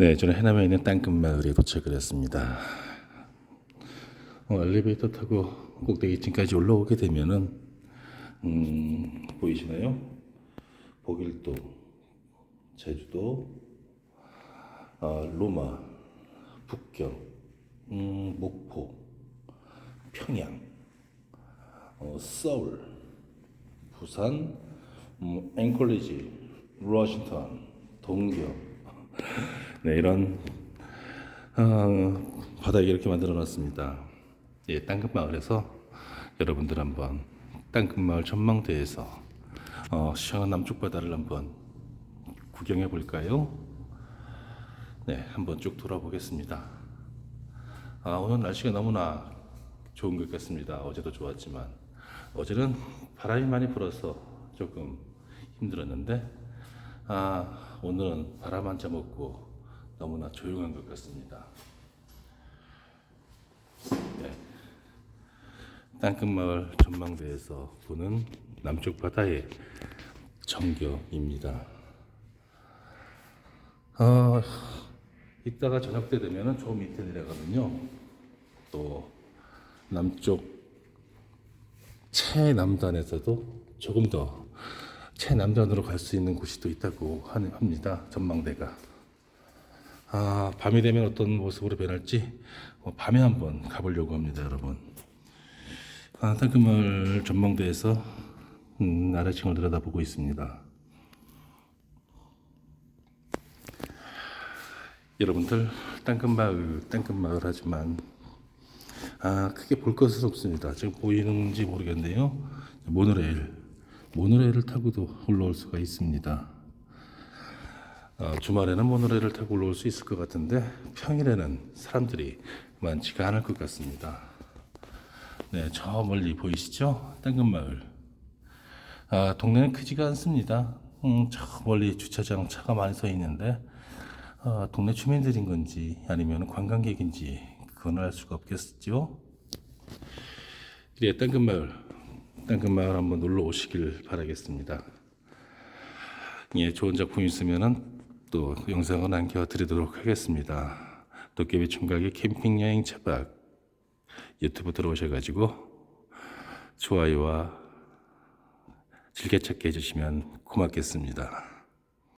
네, 저는 해남에 있는 땅끝마을에 도착을 했습니다. 어, 엘리베이터 타고 꼭대기 층까지 올라오게 되면은 음, 보이시나요? 복일도, 제주도, 아, 로마, 북경, 음, 목포, 평양, 어, 서울, 부산, 음, 앵콜리지, 워싱턴, 동경, 네 이런 어, 바닥에 이렇게 만들어 놨습니다. 예, 땅끝 마을에서 여러분들 한번 땅끝 마을 전망대에서 어, 시원한 남쪽 바다를 한번 구경해 볼까요? 네, 한번 쭉 돌아보겠습니다. 아, 오늘 날씨가 너무나 좋은 것 같습니다. 어제도 좋았지만 어제는 바람이 많이 불어서 조금 힘들었는데 아, 오늘은 바람 한잔 먹고 너무나 조용한 것 같습니다. 네. 땅끝마을 전망대에서 보는 남쪽 바다의 전경입니다. 아, 이따가 저녁 때 되면은 저 밑에 내려가면요. 또 남쪽 최남단에서도 조금 더 최남단으로 갈 수 있는 곳이 또 있다고 합니다. 전망대가. 아, 밤이 되면 어떤 모습으로 변할지 어, 밤에 한번 가보려고 합니다, 여러분. 아, 땅끝마을 전망대에서 음, 아래층을 들여다보고 있습니다. 여러분들 땅끝마을 땅끝마을 하지만 아 크게 볼 것은 없습니다. 지금 보이는지 모르겠네요. 모노레일 모노레일을 타고도 올라올 수가 있습니다. 어, 주말에는 모노레일을 타고 올라올 수 있을 것 같은데 평일에는 사람들이 많지가 않을 것 같습니다. 네, 저 멀리 보이시죠? 땅끝마을. 아, 동네는 크지가 않습니다. 음, 저 멀리 주차장 차가 많이 서 있는데 아, 동네 주민들인 건지 아니면 관광객인지 그건 알 수가 없겠죠. 그래 땅끝마을 땅끝마을 한번 놀러 오시길 바라겠습니다. 예, 좋은 작품 있으면은 또 영상을 남겨드리도록 하겠습니다. 도깨비 총각의 캠핑 여행 차박 유튜브 들어오셔가지고 좋아요와 즐겨찾기 해주시면 고맙겠습니다.